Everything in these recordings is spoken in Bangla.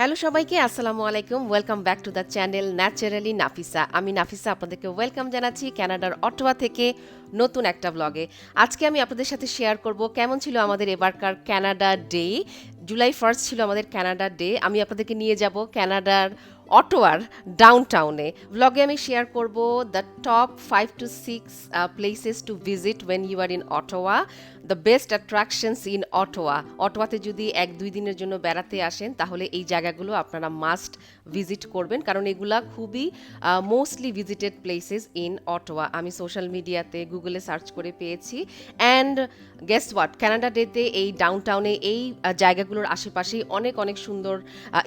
হ্যালো সবাইকে, আসসালামু আলাইকুম। Welcome back to the channel naturally Nafisa আমি নাফিসা, আপনাদেরকে ওয়েলকাম জানাচ্ছি ক্যানাডার অটোয়া থেকে নতুন একটা ব্লগে আজকে আমি আপনাদের সাথে শেয়ার করব কেমন ছিল আমাদের এবারকার ক্যানাডা ডে জুলাই ফার্স্ট ছিল আমাদের ক্যানাডা ডে আমি আপনাদেরকে নিয়ে যাব কানাডার অটোয়ার ডাউন টাউনে ব্লগে আমি শেয়ার করব the top five to six places to visit when you are in Ottawa the best attractions in Ottawa অটোয়াতে যদি এক, দুই দিনের জন্য বেড়াতে আসেন, তাহলে এই জায়গাগুলো আপনারা মাস্ট ভিজিট করবেন, কারণ এগুলা খুবই mostly visited places in Ottawa আমি সোশ্যাল মিডিয়াতে গুগলে সার্চ করে পেয়েছি। অ্যান্ড গেস হোয়াট কানাডা ডেতে এই ডাউন টাউনে এই জায়গাগুলোর আশেপাশেই অনেক অনেক সুন্দর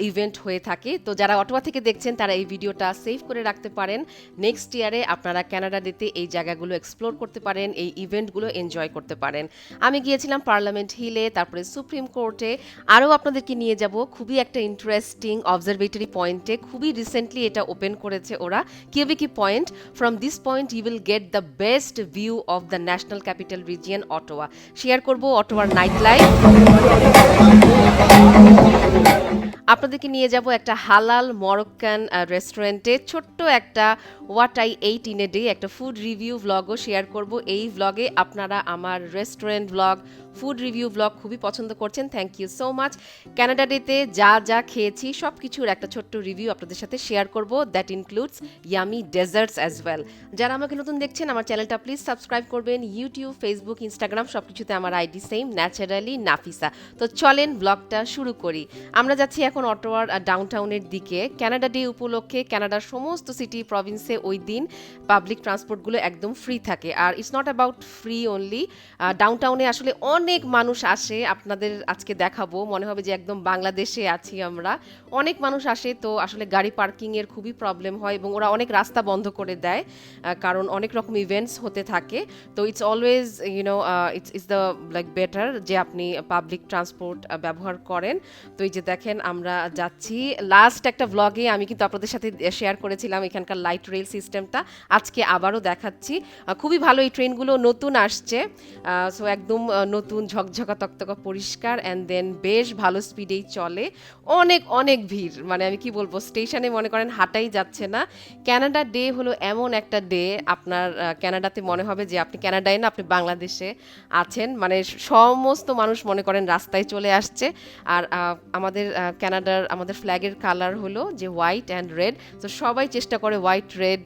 ইভেন্ট হয়ে থাকে। তো যারা অটোয়া থেকে দেখছেন তারা এই ভিডিওটা সেভ করে রাখতে পারেন। নেক্সট ইয়ারে আপনারা কানাডা ডেতে এই জায়গাগুলো এক্সপ্লোর করতে পারেন, এই ইভেন্টগুলো এনজয় করতে পারেন। আমি গিয়েছিলাম পার্লামেন্ট হিলে তারপরে সুপ্রিম কোর্টে আরও আপনাদেরকে নিয়ে যাব, খুবই একটা ইন্টারেস্টিং অবজারভেটরি পয়েন্টে খুবই রিসেন্টলি এটা ওপেন করেছে ওরা। কিউবিকি point from this point you will get the best view of the national capital region Ottawa share করব অটোয়ার নাইট লাইফ আপনাদেরকে নিয়ে যাব একটা হালাল মরক্কান রেস্টুরেন্টে ছোট্ট একটা what I ate in a day একটা ফুড রিভিউ ভ্লগও শেয়ার করব। এই ভ্লগে আপনারা আমার restaurant vlog food review blog খুবই পছন্দ করছেন। Thank you so much Canada ডেতে যা যা খেয়েছি সব কিছুর একটা ছোট্ট রিভিউ আপনাদের সাথে শেয়ার করব। That includes yummy desserts as well যারা আমাকে নতুন দেখছেন, আমার চ্যানেলটা প্লিজ সাবস্ক্রাইব করবেন। ইউটিউব ফেসবুক ইনস্টাগ্রাম সব কিছুতে আমার আইডি সেম ন্যাচারালি নাফিসা তো চলেন ব্লগটা শুরু করি। আমরা যাচ্ছি এখন অটোয়ার ডাউন টাউনের দিকে। ক্যানাডা ডে উপলক্ষে কানাডার সমস্ত সিটি প্রভিন্সে ওই দিন পাবলিক ট্রান্সপোর্টগুলো একদম ফ্রি থাকে। আর it's not about free only ডাউনটাউনে আসলে আসলে অনেক মানুষ আসে আপনাদের আজকে দেখাবো। মনে হবে যে একদম বাংলাদেশে আছি আমরা। অনেক মানুষ আসে তো আসলে গাড়ি পার্কিংয়ের খুবই প্রবলেম হয় এবং ওরা অনেক রাস্তা বন্ধ করে দেয় কারণ অনেক রকম ইভেন্টস হতে থাকে। তো it's always you know it's is the like better যে আপনি পাবলিক ট্রান্সপোর্ট ব্যবহার করেন। তো এই যে দেখেন আমরা যাচ্ছি। লাস্ট একটা ভ্লগে আমি কিন্তু আপনাদের সাথে শেয়ার করেছিলাম এখানকার লাইট রেল সিস্টেমটা আজকে আবারও দেখাচ্ছি। খুবই ভালো এই ট্রেনগুলো নতুন আসছে। সো একদম আহ, নতুন ঝকঝকা তকতকা পরিষ্কার অ্যান্ড দেন বেশ ভালো স্পিডেই চলে। অনেক অনেক ভিড়। মানে আমি কি বলব স্টেশনে মনে করেন হাঁটাই যাচ্ছে না। ক্যানাডা ডে হলো এমন একটা ডে আপনার আহ, কানাডাতে মনে হবে যে আপনি কানাডায় না আপনি বাংলাদেশে আছেন। মানে সমস্ত মানুষ মনে করেন রাস্তায় চলে আসছে। আর আমাদের আহ, কানাডার আমাদের ফ্ল্যাগের কালার হলো যে হোয়াইট অ্যান্ড রেড তো সবাই চেষ্টা করে হোয়াইট রেড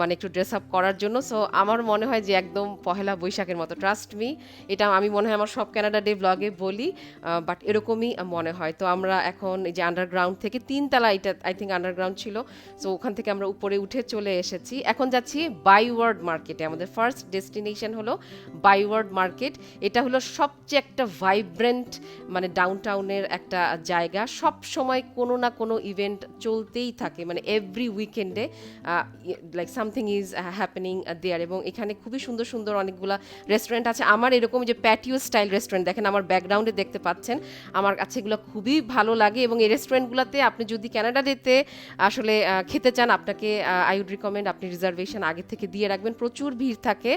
মানে একটু ড্রেস আপ করার জন্য। সো আমার মনে হয় যে একদম পহেলা বৈশাখের মতো। ট্রাস্ট মি এটা আমি মনে হয় আমার সব কানাডা ডে ব্লগে বলি বাট এরকমই মনে হয়। তো আমরা এখন এই যে আন্ডারগ্রাউন্ড থেকে তিনতলা, এটা আই থিঙ্ক আন্ডারগ্রাউন্ড ছিল সো ওখান থেকে আমরা উপরে উঠে চলে এসেছি। এখন যাচ্ছি বাইওয়ার্ড মার্কেটে আমাদের ফার্স্ট ডেস্টিনেশন হলো বাইওয়ার্ড মার্কেট এটা হলো সবচেয়ে একটা ভাইব্রেন্ট মানে ডাউন টাউনের একটা জায়গা। সব সময় কোনো না কোনো ইভেন্ট চলতেই থাকে মানে এভরি উইকেন্ডে like something is happening there এবং এখানে খুবই সুন্দর সুন্দর অনেকগুলা রেস্টুরেন্ট আছে। আমার এরকম যে প্যাটিও স্টাইল রেস্টুরেন্ট দেখেন আমার ব্যাকগ্রাউন্ডে দেখতে পাচ্ছেন, আমার কাছে এগুলো খুবই ভালো লাগে এবং এই রেস্টুরেন্টগুলোতে আপনি যদি কানাডা ডেতে আসলে খেতে চান, আপনাকে আই উড রিকমেন্ড আপনি রিজার্ভেশন আগে থেকে দিয়ে রাখবেন। প্রচুর ভিড় থাকে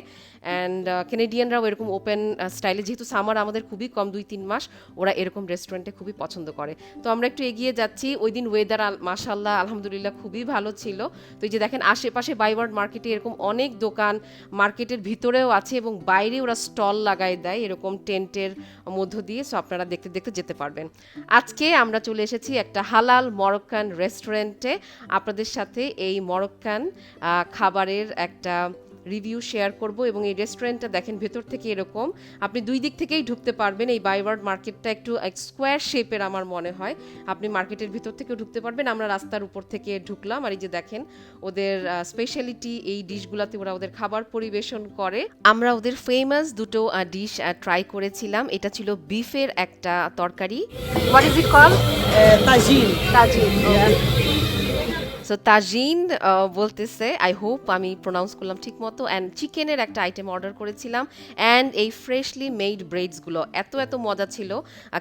অ্যান্ড কেনেডিয়ানরাও এরকম ওপেন স্টাইলে যেহেতু সামার আমাদের খুবই কম, দুই, তিন মাস, ওরা এরকম রেস্টুরেন্টে খুবই পছন্দ করে। তো আমরা একটু এগিয়ে যাচ্ছি। ওই দিন ওয়েদার মাসাল্লাহ আলহামদুলিল্লাহ, খুবই ভালো ছিল। তো এই যে দেখেন, আশেপাশে বাইওয়ার্ড মার্কেটে এরকম অনেক দোকান মার্কেটের ভিতরেও আছে এবং বাইরে ওরা স্টল লাগায় দেয়, এরকম টেন্টের মধ্য দিয়ে সো আপনারা দেখতে দেখতে যেতে পারবেন। আজকে আমরা চলে এসেছি একটা হালাল মরক্কান রেস্টুরেন্টে। আপনাদের সাথে এই মরক্কান খাবারের একটা রিভিউ শেয়ার করব এবং এই রেস্টুরেন্টটা দেখেন ভেতর থেকে এরকম। আপনি দুই দিক থেকেই ঢুকতে পারবেন। এই বাইওয়ার্ড মার্কেটটা একটু স্কোয়ার শেপের আমার মনে হয়। আপনি মার্কেটের ভিতর থেকেও ঢুকতে পারবেন। আমরা রাস্তার উপর থেকে ঢুকলাম। আর এই যে দেখেন ওদের স্পেশালিটি এই ডিশগুলোতে ওরা ওদের খাবার পরিবেশন করে। আমরা ওদের ফেমাস দুটো ডিশ ট্রাই করেছিলাম। এটা ছিল বিফের একটা তরকারি। What is it call tagine. Tagine so tagine ah, বলতেছে আই হোপ আমি প্রোনাউন্স করলাম ঠিক মতো অ্যান্ড চিকেনের একটা আইটেম অর্ডার করেছিলাম অ্যান্ড এই ফ্রেশলি মেড ব্রেডসগুলো এত এত মজা ছিল।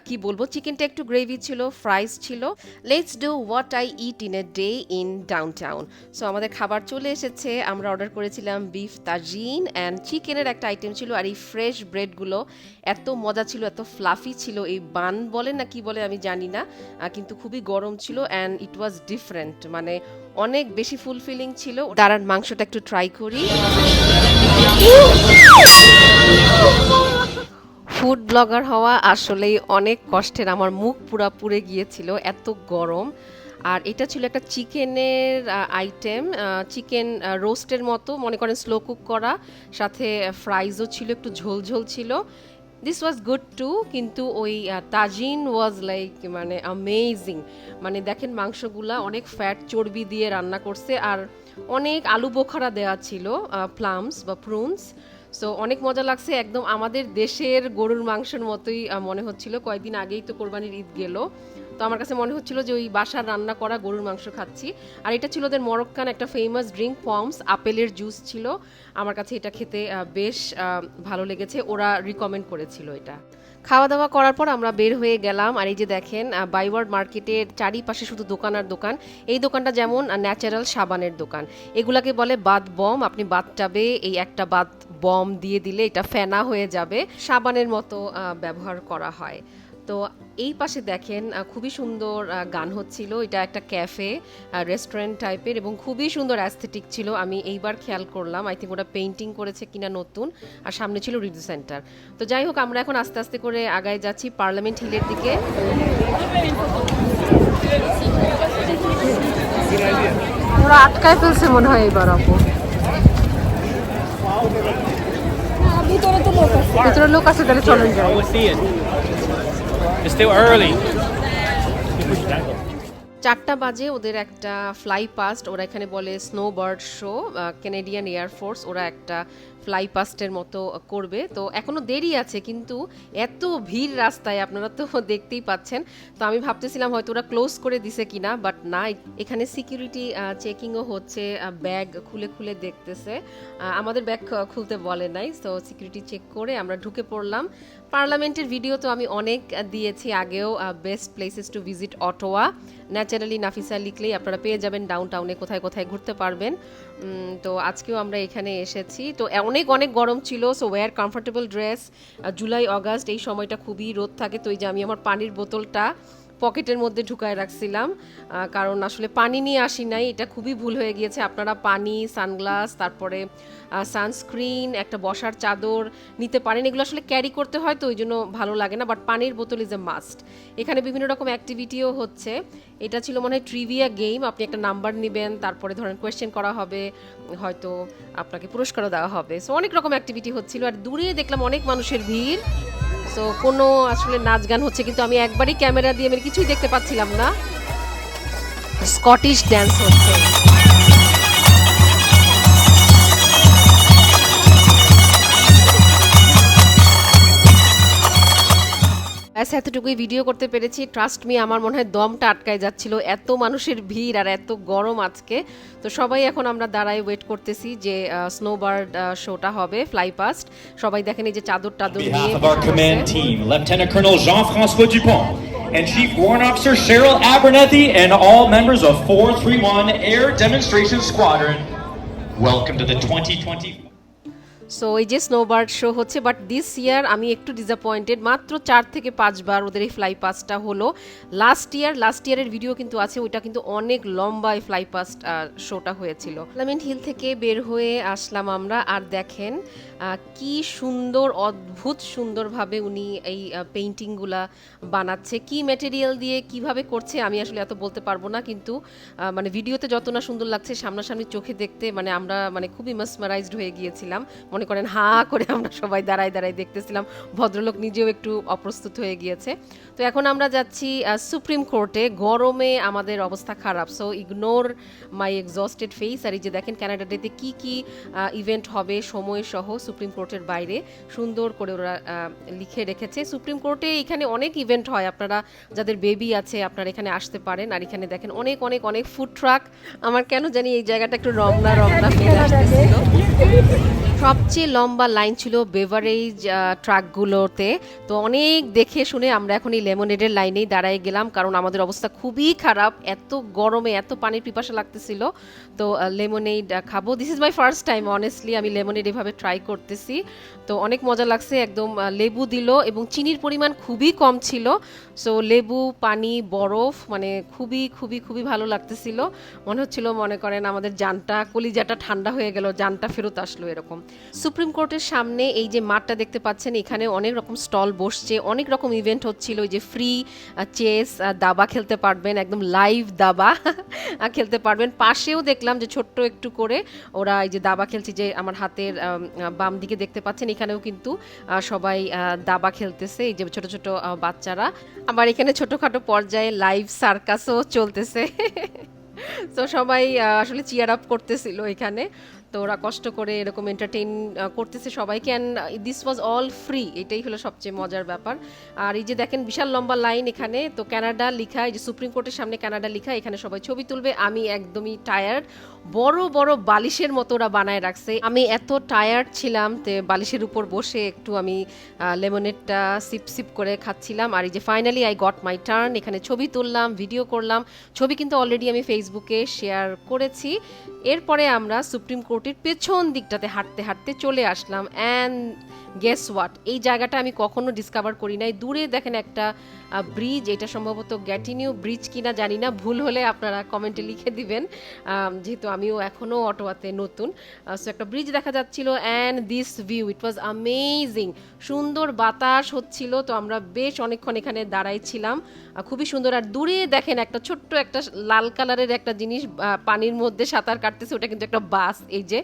কি বলব চিকেনটা একটু গ্রেভি ছিল ফ্রাইস ছিল। Let's do what I eat in a day in downtown so আমাদের খাবার চলে এসেছে আমরা অর্ডার করেছিলাম বিফ তাজিন অ্যান্ড চিকেনের একটা আইটেম ছিল আর এই ফ্রেশ ব্রেডগুলো এত মজা ছিল এত ফ্লাফি ছিল এই বান বলে না কি বলে আমি জানি না কিন্তু খুবই গরম ছিল অ্যান্ড ইট ওয়াজ ডিফারেন্ট মানে অনেক বেশি ফুলফিলিং ছিল। দাঁড়ান, মাংসটা একটু ট্রাই করি। ফুড ব্লগার হওয়া আসলেই অনেক কষ্টের। আমার মুখ পুরা পুড়ে গিয়েছিল, এত গরম। আর এটা ছিল একটা চিকেনের আইটেম চিকেন রোস্টের মতো। মনে করেন স্লো কুক করা। সাথে ফ্রাইজও ছিল, একটু ঝোল ঝোল ছিল। দিস ওয়াজ গুড টু কিন্তু ওই তাজিন ওয়াজ লাইক মানে অ্যামেজিং মানে দেখেন মাংসগুলা অনেক ফ্যাট চর্বি দিয়ে রান্না করছে আর অনেক আলু বোখারা দেওয়া ছিল প্লামস বা প্রুনস সো অনেক মজা লাগছে, একদম আমাদের দেশের গরুর মাংসের মতোই মনে হচ্ছিল। কয়েকদিন আগেই তো কোরবানির ঈদ গেল। তো আমার কাছে মনে হচ্ছিল যে ওই বাসার রান্না করা গরুর মাংস খাচ্ছি। আর এটা ছিল ওদের মরক্কান একটা ফেমাস ড্রিঙ্ক ফর্মস আপেলের জুস ছিল। আমার কাছে এটা খেতে বেশ ভালো লেগেছে। ওরা রিকমেন্ড করেছিল এটা। খাওয়া দাওয়া করার পর আমরা বের হয়ে গেলাম। আর এই যে দেখেন বাইওয়ার্ড মার্কেটের চারিপাশে শুধু দোকান আর দোকান। এই দোকানটা যেমন ন্যাচারাল সাবানের দোকান। এগুলাকে বলে বাদ বম। আপনি বাথটাবে এই একটা বাদ বম দিয়ে দিলে এটা ফেনা হয়ে যাবে। সাবানের মতো ব্যবহার করা হয়। তো এই পাশে দেখেন আহ, খুবই সুন্দর গান হচ্ছিল। এটা একটা ক্যাফে রেস্টুরেন্ট টাইপের এবং খুবই সুন্দর অ্যাস্থেটিক ছিল। আমি এইবার খেয়াল করলাম আই থিঙ্ক ওটা পেন্টিং করেছে কিনা নতুন আর সামনে ছিল রিভিউ সেন্টার। তো যাই হোক আমরা এখন আস্তে আস্তে করে আগায় যাচ্ছি পার্লামেন্ট হিলের দিকে। ওরা আটকায় ফেলছে মনে হয় এবার আপু। ভিতরে তো লোক আছে। ভিতরে লোক আছে তাহলে চলেন যাই. চারটা বাজে, ওদের একটা ফ্লাই পাস্ট ওরা এখানে বলে snow bird show Canadian air force ওরা একটা ফ্লাই পাস্টের মতো করবে। তো এখনও দেরি আছে, কিন্তু এত ভিড় রাস্তায় আপনারা তো দেখতেই পাচ্ছেন। তো আমি ভাবতেছিলাম হয়তো ওরা ক্লোজ করে দিছে কিনা বাট না এখানে সিকিউরিটি চেকিংও হচ্ছে ব্যাগ খুলে খুলে দেখতেছে। আমাদের ব্যাগ খুলতে বলে নাই তো সিকিউরিটি চেক করে আমরা ঢুকে পড়লাম। পার্লামেন্টের ভিডিও তো আমি অনেক দিয়েছি আগেও best places to visit Ottawa naturally Nafisa লিখলেই আপনারা পেয়ে যাবেন ডাউন টাউনে কোথায় কোথায় ঘুরতে পারবেন। তো আজকেও আমরা এখানে এসেছি। তো অনেক অনেক গরম ছিল so wore comfortable dress July August এই সময়টা খুবই রোদ থাকে। তো এই যে আমি আমার পানির বোতলটা পকেটের মধ্যে ঢুকায় রাখছিলাম কারণ আসলে পানি নিয়ে আসি নাই, এটা খুবই ভুল হয়ে গিয়েছে। আপনারা পানি, সানগ্লাস, তারপরে সানস্ক্রিন, একটা বসার চাদর নিতে পারেন, এগুলো আসলে ক্যারি করতে হয়, তো ওই জন্য ভালো লাগে না, বাট পানির বোতল ইজ এ মাস্ট এখানে বিভিন্ন রকম অ্যাক্টিভিটিও হচ্ছে। এটা ছিল মনে হয় ট্রিভিয়া গেম আপনি একটা নাম্বার নেবেন, তারপরে ধরেন কোয়েশ্চেন করা হবে, হয়তো আপনাকে পুরস্কারও দেওয়া হবে। সো অনেক রকম অ্যাক্টিভিটি হচ্ছিল, আর দূরে দেখলাম অনেক মানুষের ভিড়। সো কোনো আসলে নাচ গান হচ্ছে, কিন্তু আমি একবারই ক্যামেরা দিয়ে আমি কিছুই দেখতে পাচ্ছিলাম না। স্কটিশ ড্যান্স হচ্ছে। ব্যাস এতটুকুই ভিডিও করতে পেরেছি। ট্রাস্ট মি আমার মনে হয় দমটা আটকায় যাচ্ছিল। এত মানুষের ভিড় আর এত গরম আজকে। তো সবাই এখন আমরা দাঁড়ায় ওয়েট করতেছি যে স্নোবার্ড শোটা হবে ফ্লাইপাস্ট সবাই দেখেন এই যে চাদর টাদর And সো এই যে স্নোবার্ড শো হচ্ছে বাট দিস ইয়ার আমি একটু ডিসঅ্যাপয়েন্টেড মাত্র চার থেকে পাঁচবার ওদের এই ফ্লাই পাসটা হলো। লাস্ট ইয়ার লাস্ট ইয়ারের ভিডিও কিন্তু আছে, ওইটা কিন্তু অনেক লম্বা এই ফ্লাই পাস্ট শোটা হয়েছিল। পার্লামেন্ট হিল থেকে বের হয়ে আসলাম আমরা, আর দেখেন কি সুন্দর, অদ্ভুত সুন্দরভাবে উনি এই পেইন্টিংগুলা বানাচ্ছে। কি ম্যাটেরিয়াল দিয়ে, কীভাবে করছে, আমি আসলে এত বলতে পারব না, কিন্তু মানে ভিডিওতে যত না সুন্দর লাগছে, সামনাসামনি চোখে দেখতে মানে আমরা মানে খুবই মাসমারাইজড হয়ে গিয়েছিলাম। মনে করেন, হা করে আমরা সবাই দাঁড়ায় দাঁড়ায় দেখতেছিলাম। ভদ্রলোক নিজেও একটু অপ্রস্তুত হয়ে গিয়েছে। তো এখন আমরা যাচ্ছি সুপ্রিম কোর্টে। গরমে আমাদের অবস্থা খারাপ। So ignore my exhausted face আর এই যে দেখেন ক্যানাডা ডেতে কি কি ইভেন্ট হবে, সময় সহ সুপ্রিম কোর্টের বাইরে। সুন্দর করে ওরা লিখে রেখেছে। সুপ্রিম কোর্টে এখানে অনেক ইভেন্ট হয়। আপনারা যাদের বেবি আছে, আপনারা এখানে আসতে পারেন। আর এখানে দেখেন, অনেক অনেক অনেক ফুড ট্রাক আমার কেন জানি এই জায়গাটা একটু রমনা রমনা ফিরে আসতেছিল। সবচেয়ে লম্বা লাইন ছিল বেভারেজ ট্রাকগুলোতে তো অনেক দেখে শুনে আমরা এখন এই লেমনেডের লাইনেই দাঁড়ায় গেলাম, কারণ আমাদের অবস্থা খুবই খারাপ। এত গরমে এত পানির পিপাসা লাগতেছিল। তো লেমনেড খাব। This is my first time honestly আমি লেমনেড এভাবে ট্রাই করতেছি। তো অনেক মজা লাগছে, একদম লেবু দিল এবং চিনির পরিমাণ খুবই কম ছিল। সো লেবু, পানি, বরফ মানে খুবই খুবই খুবই ভালো লাগতেছিল। মনে হচ্ছিল, মনে করেন, আমাদের জানটা, কলিজাটা ঠান্ডা হয়ে গেল, জানটা ফেরত আসলো এরকম। সুপ্রিম কোর্টের সামনে এই যে মাঠটা দেখতে পাচ্ছেন, এখানে অনেক রকম স্টল বসছে, অনেক রকম ইভেন্ট হচ্ছিল যে ফ্রি চেস দাবা খেলতে পারবেন, একদম লাইভ দাবা খেলতে পারবেন। পাশেও দেখলাম যে ছোট্ট একটু করে ওরা এই যে দাবা খেলছে, যে আমার হাতের বাম দিকে দেখতে পাচ্ছেন, এখানেও কিন্তু সবাই দাবা খেলতেছে, এই যে ছোট ছোট বাচ্চারা। আবার এখানে ছোটখাটো পর্যায়ে লাইভ সার্কাসও চলতেছে। তো সবাই আসলে চিয়ার আপ করতেছিল এখানে। তো ওরা কষ্ট করে এরকম এন্টারটেইন করতেছে সবাইকে and this was all free এটাই হলো সবচেয়ে মজার ব্যাপার। আর এই যে দেখেন বিশাল লম্বা লাইন এখানে, তো কানাডা লিখা এই যে সুপ্রিম কোর্টের সামনে কানাডা লিখা এখানে সবাই ছবি তুলবে, আমি একদমই টায়ার্ড বড় বড় বালিশের মতো ওরা বানায় রাখছে। আমি এত টায়ার্ড ছিলাম তে বালিশের উপর বসে একটু আমি লেমনেটটা সিপ সিপ করে খাচ্ছিলাম। আর এই যে finally I got my turn এখানে ছবি তুললাম ভিডিও করলাম। ছবি কিন্তু অলরেডি আমি ফেসবুকে শেয়ার করেছি। এরপরে আমরা সুপ্রিম কোর্টের পেছন দিকটাতে হাঁটতে হাঁটতে চলে আসলাম। অ্যান্ড গেস হোয়াট এই জায়গাটা আমি কখনো ডিসকভার করি নাই। দূরে দেখেন একটা ব্রিজ এটা সম্ভবত গ্যাটিনিউ ব্রিজ কিনা জানি না। ভুল হলে আপনারা কমেন্টে লিখে দিবেন। যেহেতু আমিও এখনও অটোয়াতে নতুন। সো একটা ব্রিজ দেখা যাচ্ছিল and this view it was amazing সুন্দর বাতাস হচ্ছিল, তো আমরা বেশ অনেকক্ষণ এখানে দাঁড়াই ছিলাম খুবই সুন্দর। আর দূরে দেখেন একটা ছোট্ট একটা লাল কালারের একটা জিনিস পানির মধ্যে সাঁতার কাটতেছে, ওটা কিন্তু একটা বাস। এই যে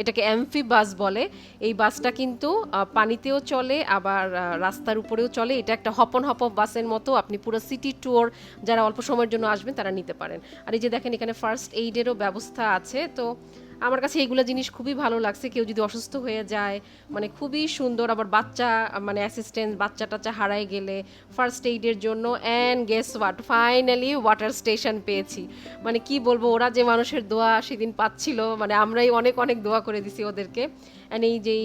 এটাকে এমফি বাস বলে। এই বাসটা কিন্তু পানিতেও চলে, আবার রাস্তার উপরেও চলে। এটা একটা হপন হপ বাসের মতো আপনি পুরো সিটি ট্যুর যারা অল্প সময়ের জন্য আসবেন তারা নিতে পারেন। আর এই যে দেখেন এখানে ফার্স্ট এইডেরও ব্যবস্থা আছে। তো আমার কাছে এইগুলো জিনিস খুবই ভালো লাগছে। কেউ যদি অসুস্থ হয়ে যায় মানে খুবই সুন্দর আবার বাচ্চা মানে অ্যাসিস্ট্যান্ট বাচ্চা টাচ্চা হারায় গেলে ফার্স্ট এইডের জন্য and guess what finally water station পেয়েছি। মানে কি বলব, ওরা যে মানুষের দোয়া সেদিন পাচ্ছিল মানে আমরাই অনেক অনেক দোয়া করে দিছি ওদেরকে। অ্যান্ড এই যেই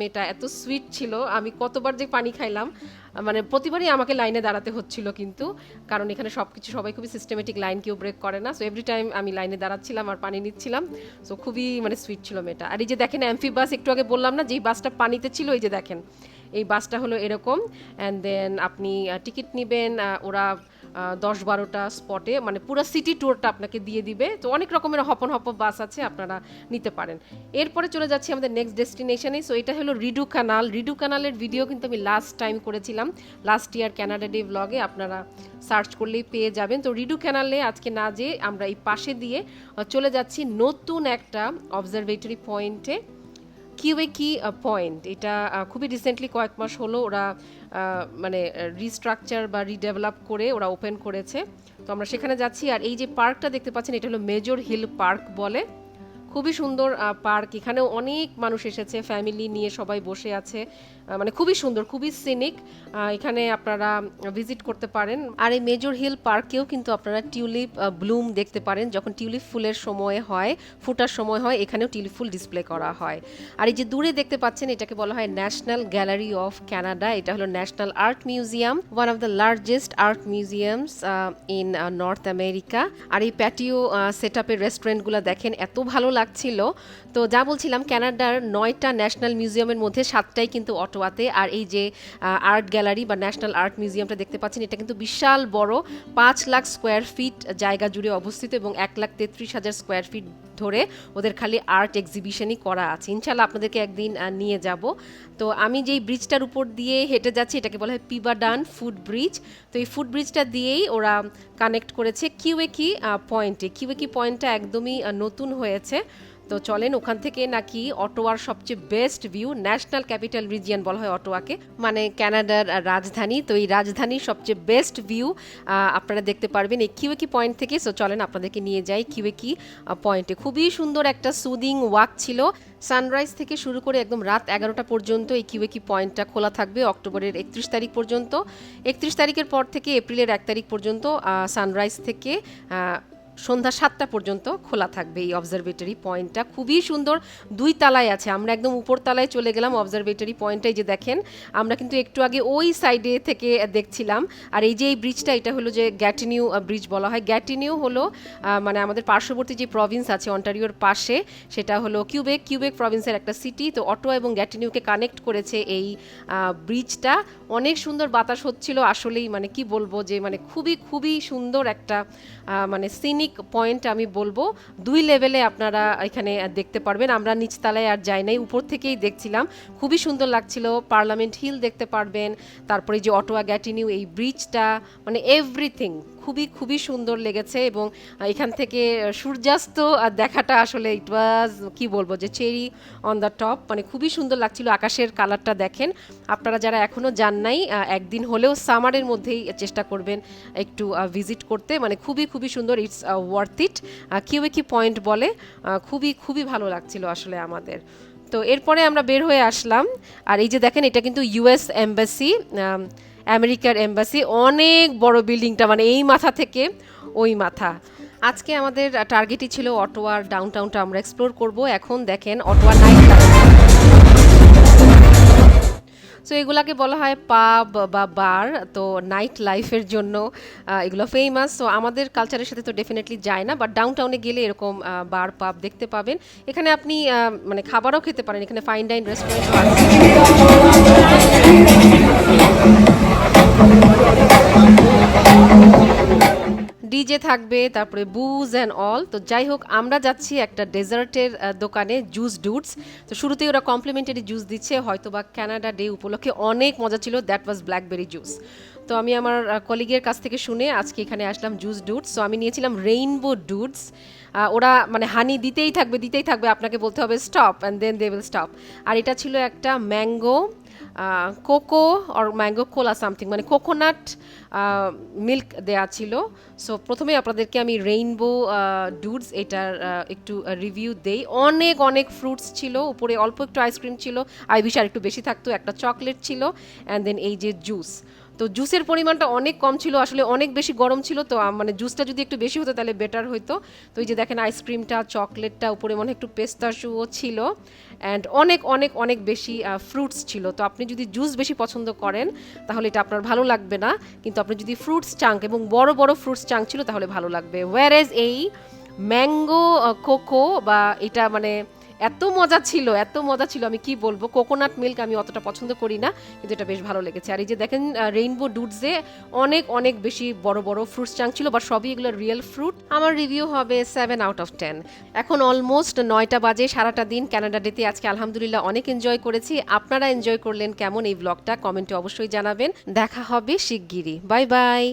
মেয়েটা এত সুইট ছিল, আমি কতবার যে পানি খাইলাম মানে প্রতিবারই আমাকে লাইনে দাঁড়াতে হচ্ছিল কিন্তু, কারণ এখানে সব কিছু সবাই খুবই সিস্টেমেটিক লাইন কেউ ব্রেক করে না। সো এভরি টাইম আমি লাইনে দাঁড়াচ্ছিলাম আর পানি নিচ্ছিলাম সো খুবই মানে সুইট ছিল মেয়েটা। আর এই যে দেখেন অ্যাম্ফি বাস একটু আগে বললাম না, যেই বাসটা পানিতে ছিল, এই যে দেখেন, এই বাসটা হলো এরকম। অ্যান্ড দেন আপনি টিকিট নেবেন ওরা দশ বারোটা স্পটে মানে পুরো সিটি ট্যুরটা আপনাকে দিয়ে দিবে। তো অনেক রকমের হপন হপ বাস আছে, আপনারা নিতে পারেন। এরপরে চলে যাচ্ছি আমাদের নেক্সট ডেস্টিনেশনে সো এটা হলো রিডু কানাল। রিডু কানালের ভিডিও কিন্তু আমি লাস্ট টাইম করেছিলাম। লাস্ট ইয়ার ক্যানাডা ডে ব্লগে আপনারা সার্চ করলেই পেয়ে যাবেন। তো রিডু ক্যানালে আজকে না যেয়ে আমরা এই পাশে দিয়ে চলে যাচ্ছি নতুন একটা অবজারভেটরি পয়েন্টে কিউএ কি পয়েন্ট এটা খুবই রিসেন্টলি কয়েক মাস হলো ওরা মানে রিস্ট্রাকচার বা রিডেভেলপ করে ওরা ওপেন করেছে। তো আমরা সেখানে যাচ্ছি আর এই যে পার্কটা দেখতে পাচ্ছেন, এটা হলো মেজর হিল পার্ক বলে। খুবই সুন্দর পার্ক এখানেও অনেক মানুষ এসেছে ফ্যামিলি নিয়ে সবাই বসে আছে। মানে খুবই সুন্দর, খুবই সিনিক এখানে আপনারা ভিজিট করতে পারেন। আর এই মেজর হিল পার্কেও কিন্তু আপনারা টিউলিপ ব্লুম দেখতে পারেন। যখন টিউলিপ ফুলের সময় হয়, ফোটার সময় হয়, এখানেও টিউলিপ ফুল ডিসপ্লে করা হয়। আর এই যে দূরে দেখতে পাচ্ছেন, এটাকে বলা হয় ন্যাশনাল গ্যালারি অফ ক্যানাডা এটা হলো national art museum one of the largest art museums in North America আর এই প্যাটিও সেট আপের রেস্টুরেন্টগুলো দেখেন, এত ভালো লাগছিল। তো যা বলছিলাম ক্যানাডার নয়টা ন্যাশনাল মিউজিয়ামের মধ্যে সাতটাই কিন্তু অটোয়াতে আর এই যে আর্ট গ্যালারি বা ন্যাশনাল আর্ট মিউজিয়ামটা দেখতে পাচ্ছেন, এটা কিন্তু বিশাল বড় পাঁচ লাখ স্কোয়ার ফিট জায়গা জুড়ে অবস্থিত এবং এক লাখ তেত্রিশ হাজার স্কোয়ার ফিট ধরে ওদের খালি আর্ট এক্সিবিশনই করা আছে। ইনশাল্লাহ আপনাদেরকে একদিন নিয়ে যাব। তো আমি যেই ব্রিজটার উপর দিয়ে হেঁটে যাচ্ছি, এটাকে বলা হয় পিবাডান ফুড ব্রিজ তো এই ফুড ব্রিজটা দিয়েই ওরা কানেক্ট করেছে কিউএকি পয়েন্টে কিউএকি পয়েন্টটা একদমই নতুন হয়েছে। তো চলেন ওখান থেকে নাকি অটোয়ার সবচেয়ে best view national capital region বলা হয় অটোয়াকে মানে কানাডার আহ, রাজধানী। তো এই রাজধানীর সবচেয়ে বেস্ট ভিউ আপনারা দেখতে পারবেন এই কিউএকি পয়েন্ট থেকে। সো চলেন আপনাদেরকে নিয়ে যাই কিউএকি পয়েন্টে। খুবই সুন্দর একটা সুদিং ওয়াক ছিল। সানরাইজ থেকে শুরু করে একদম রাত এগারোটা পর্যন্ত এই কিউএকি পয়েন্টটা খোলা থাকবে অক্টোবরের একত্রিশ তারিখ পর্যন্ত। একত্রিশ তারিখের পর থেকে এপ্রিলের এক তারিখ পর্যন্ত সানরাইজ থেকে সন্ধ্যা সাতটা পর্যন্ত খোলা থাকবে এই অবজারভেটরি পয়েন্টটা খুবই সুন্দর, দুই তালায় আছে। আমরা একদম উপর তালায় চলে গেলাম অবজারভেটরি পয়েন্টটাই যে দেখেন, আমরা কিন্তু একটু আগে ওই সাইডে থেকে দেখছিলাম। আর এই যে এই ব্রিজটা এটা হলো যে গ্যাটিনিউ ব্রিজ বলা হয়। গ্যাটিনিউ হলো মানে আমাদের পার্শ্ববর্তী যে প্রভিন্স আছে অন্টারিওর পাশে, সেটা হলো কিউবেক কিউবেক প্রভিন্সের একটা সিটি তো অটো এবং গ্যাটিনিউকে কানেক্ট করেছে এই ব্রিজটা অনেক সুন্দর বাতাস হচ্ছিল। আসলেই মানে কি বলব যে মানে খুবই খুবই সুন্দর একটা মানে মানে সিনিক পয়েন্ট আমি বলব। দুই লেভেলে আপনারা এখানে দেখতে পারবেন। আমরা নিচতলায় আর যাই নাই, উপর থেকেই দেখছিলাম। খুবই সুন্দর লাগছিল। পার্লামেন্ট হিল দেখতে পারবেন। তারপরে যে অটোয়া গ্যাটিনিউ এই ব্রিজটা মানে এভরিথিং খুবই খুবই সুন্দর লেগেছে এবং এখান থেকে সূর্যাস্ত, আর দেখাটা আসলে ইট ওয়াজ কি বলব, যে চেরি অন দ্য টপ মানে খুবই সুন্দর লাগছিল আকাশের কালারটা দেখেন। আপনারা যারা এখনও যান নাই একদিন হলেও সামারের মধ্যেই চেষ্টা করবেন একটু ভিজিট করতে। মানে খুবই খুবই সুন্দর ইটস ওয়ার্থ ইট কিউ কি পয়েন্ট বলে খুবই খুবই ভালো লাগছিল আসলে আমাদের। তো এরপরে আমরা বের হয়ে আসলাম, আর এই যে দেখেন, এটা কিন্তু ইউএস এম্বাসি আমেরিকার এম্বাসি, অনেক বড় বিল্ডিংটা মানে এই মাথা থেকে ওই মাথা। আজকে আমাদের টার্গেটই ছিল অটোয়ার ডাউনটাউনটা আমরা এক্সপ্লোর করব। এখন দেখেন অটোয়ার নাইট সো এগুলাকে বলা হয় পাব বা বার তো নাইট লাইফের জন্য এগুলো ফেমাস সো আমাদের কালচারের সাথে তো ডেফিনেটলি যায় না বাট ডাউন টাউনে গেলে এরকম বার পাব দেখতে পাবেন। এখানে আপনি মানে খাবারও খেতে পারেন, এখানে ফাইন ডাইন রেস্টুরেন্ট ডিজে থাকবে, তারপরে বুজ অ্যান্ড অল তো যাই হোক, আমরা যাচ্ছি একটা ডেজার্টের দোকানে জুস ডুডস তো শুরুতেই ওরা কমপ্লিমেন্টারি জুস দিচ্ছে। হয়তো বা ক্যানাডা ডে উপলক্ষে অনেক মজা ছিল। দ্যাট ওয়াজ ব্ল্যাকবেরি জুস তো আমি আমার কলিগের কাছ থেকে শুনে আজকে এখানে আসলাম জুস ডুটস। তো আমি নিয়েছিলাম রেইনবো ডুটস। ওরা মানে হানি দিতেই থাকবে দিতেই থাকবে, আপনাকে বলতে হবে stop and then they will stop আর এটা ছিল একটা mango coco or mango cola something মানে কোকোনাট মিল্ক দেয়া ছিল। সো প্রথমে আপনাদেরকে আমি রেইনবো ডুডস এটার একটু রিভিউ দেই। অনেক অনেক ফ্রুটস ছিল, উপরে অল্প একটু আইসক্রিম ছিল আই বিশ আর একটু বেশি থাকতো, একটা চকলেট ছিল অ্যান্ড দেন এই যে জুস তো জুসের পরিমাণটা অনেক কম ছিল, আসলে অনেক বেশি গরম ছিল, তো মানে জুসটা যদি একটু বেশি হতো তাহলে বেটার হতো তো এই যে দেখেন আইসক্রিমটা চকলেটটা উপরে মনে একটু পেস্তাশুও ছিল অ্যান্ড অনেক অনেক অনেক বেশি ফ্রুটস ছিল। তো আপনি যদি জুস বেশি পছন্দ করেন, তাহলে এটা আপনার ভালো লাগবে না। কিন্তু আপনি যদি ফ্রুটস চাঙ্ক এবং বড় বড় ফ্রুটস চাঙ্ক ছিল, তাহলে ভালো লাগবে। ওয়ার এজ এই ম্যাঙ্গো কোকো বা এটা মানে এত মজা ছিল, এত মজা ছিল, আমি কি বলব? কোকোনাট মিল্ক আমি অতটা পছন্দ করি না, কিন্তু এটা বেশ ভালো লেগেছে। আর এই যে দেখেন রেইনবো ডুডসে অনেক অনেক বেশি বড় বড় ফ্রুটস চাং ছিল, বা সবই এগুলো রিয়েল ফ্রুট আমার রিভিউ হবে সেভেন আউট অফ টেন এখন অলমোস্ট নয়টা বাজে, সারাটা দিন ক্যানাডা ডেতে আজকে আলহামদুলিল্লাহ অনেক এনজয় করেছি। আপনারা এনজয় করলেন কেমন এই ব্লগটা কমেন্টে অবশ্যই জানাবেন। দেখা হবে শিগগিরই। Bye bye